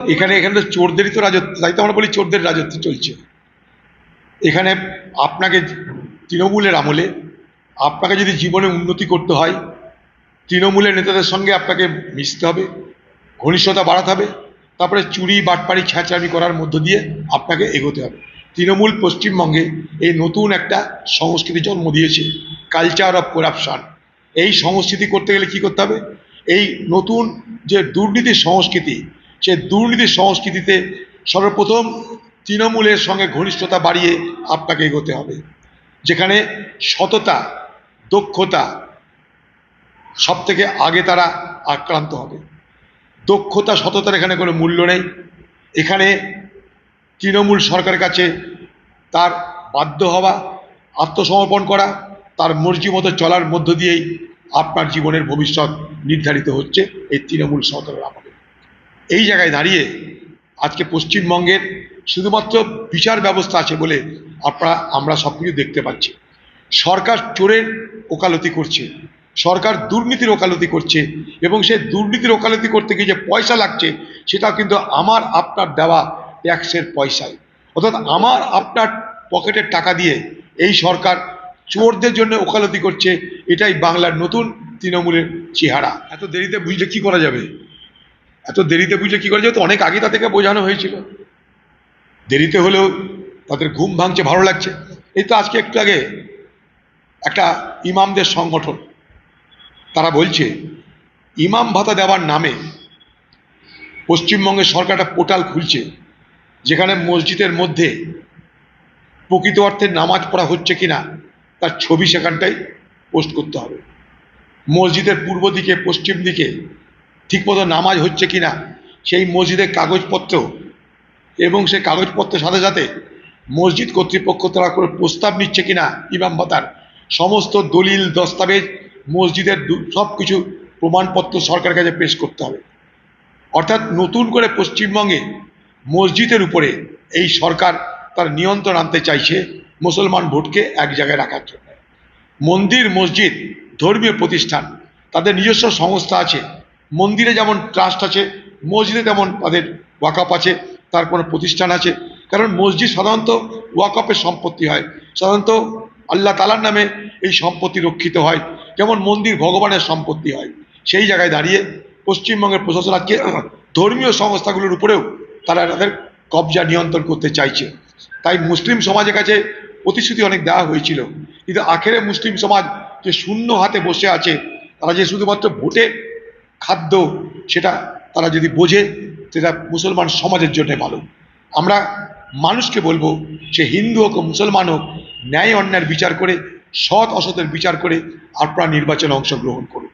এখানে এখানে তো চোরদেরই তো রাজত্ব, তাই তো আমরা বলি চোরদের রাজত্ব চলছে। এখানে আপনাকে তৃণমূলের আমলে, আপনাকে যদি জীবনে উন্নতি করতে হয়, তৃণমূলের নেতাদের সঙ্গে আপনাকে মিশতে হবে, ঘনিষ্ঠতা বাড়াতে হবে, তারপরে চুরি, বাটপাড়ি, ছ্যাঁচামি করার মধ্য দিয়ে আপনাকে এগোতে হবে। তৃণমূল পশ্চিমবঙ্গে এই নতুন একটা সংস্কৃতি জন্ম দিয়েছে কালচার অফ করাপশান এই সংস্কৃতি করতে গেলে কি করতে হবে? এই নতুন যে দুর্নীতির সংস্কৃতি সে দুর্নীতির সংস্কৃতিতে সর্বপ্রথম তৃণমূলের সঙ্গে ঘনিষ্ঠতা বাড়িয়ে আপনাকে এগোতে হবে, যেখানে সততা, দক্ষতা সব থেকে আগে তারা আক্রান্ত হবে। দক্ষতা, সততার এখানে কোনো মূল্য নেই। এখানে তৃণমূল সরকারের কাছে তার বাধ্য হওয়া, আত্মসমর্পণ করা, তার মর্জি মতো চলার মধ্য দিয়েই আপনার জীবনের ভবিষ্যৎ নির্ধারিত হচ্ছে এই তৃণমূল সরকারের আমলে। এই জায়গায় দাঁড়িয়ে আজকে পশ্চিমবঙ্গের শুধুমাত্র বিচার ব্যবস্থা আছে বলে আপনারা, আমরা সব কিছু দেখতে পাচ্ছি। সরকার চোরের ওকালতি করছে, সরকার দুর্নীতির ওকালতি করছে এবং সে দুর্নীতির ওকালতি করতে গিয়ে যে পয়সা লাগছে সেটা কিন্তু আমার, আপনার দেওয়া ট্যাক্সের পয়সায়। অর্থাৎ আমার, আপনার পকেটের টাকা দিয়ে এই সরকার চোরদের জন্য ওকালতি করছে, এটাই বাংলার নতুন তৃণমূলের চেহারা। এত দেরিতে বুঝলে কি করা যাবে? এত দেরিতে বুঝলে কি করা? যাবে তো অনেক আগে তাদেরকে বোঝানো হয়েছিল। দেরিতে হলেও তাদের ঘুম ভাঙছে, ভালো লাগছে। এই তো আজকে একটু আগে একটা ইমামদের সংগঠন, তারা বলছে, ইমাম ভাতা দেওয়ার নামে পশ্চিমবঙ্গের সরকার একটা পোর্টাল খুলছে, যেখানে মসজিদের মধ্যে প্রকৃত অর্থে নামাজ পড়া হচ্ছে কিনা, তার ছবি সেখানটাই পোস্ট করতে হবে। মসজিদের পূর্ব দিকে, পশ্চিম দিকে ঠিকমতো নামাজ হচ্ছে কিনা, সেই মসজিদের কাগজপত্র এবং সেই কাগজপত্রের সাথে সাথে মসজিদ কর্তৃপক্ষ তারা করে প্রস্তাব নিচ্ছে কিনা, ইমাম ভাতার সমস্ত দলিল, দস্তাবেজ, মসজিদের সব কিছু প্রমাণপত্র সরকারের কাছে পেশ করতে হবে। অর্থাৎ নতুন করে পশ্চিমবঙ্গে মসজিদের উপরে এই সরকার তার নিয়ন্ত্রণ আনতে চাইছে মুসলমান ভোটকে এক জায়গায় রাখার জন্য। মন্দির, মসজিদ, ধর্মীয় প্রতিষ্ঠান, তাদের নিজস্ব সংস্থা আছে মন্দিরে যেমন ট্রাস্ট আছে, মসজিদে তেমন তাদের ওয়াকাপ আছে, তার কোনো প্রতিষ্ঠান আছে। কারণ মসজিদ সাধারণত ওয়াকপের সম্পত্তি হয়। সাধারণত আল্লাহ তালার নামে এই সম্পত্তি রক্ষিত হয়। যেমন মন্দির ভগবানের সম্পত্তি হয়। সেই জায়গায় দাঁড়িয়ে পশ্চিমবঙ্গের প্রশাসন আজকে ধর্মীয় সংস্থাগুলোর উপরেও তারা তাদের কবজা নিয়ন্ত্রণ করতে চাইছে। তাই মুসলিম সমাজের কাছে প্রতিশ্রুতি অনেক দেওয়া হয়েছিল। কিন্তু আখেরে মুসলিম সমাজ যে শূন্য হাতে বসে আছে, তারা যে শুধুমাত্র ভোটে খাদ্য সেটা তারা যদি বোঝে, সেটা মুসলমান সমাজের জন্যে ভালো। আমরা মানুষকে বলব সে হিন্দু হোক মুসলমান হোক, ন্যায় অন্যায়ের বিচার করে, সৎ অসতের বিচার করে আপনারা নির্বাচনে অংশগ্রহণ করুন।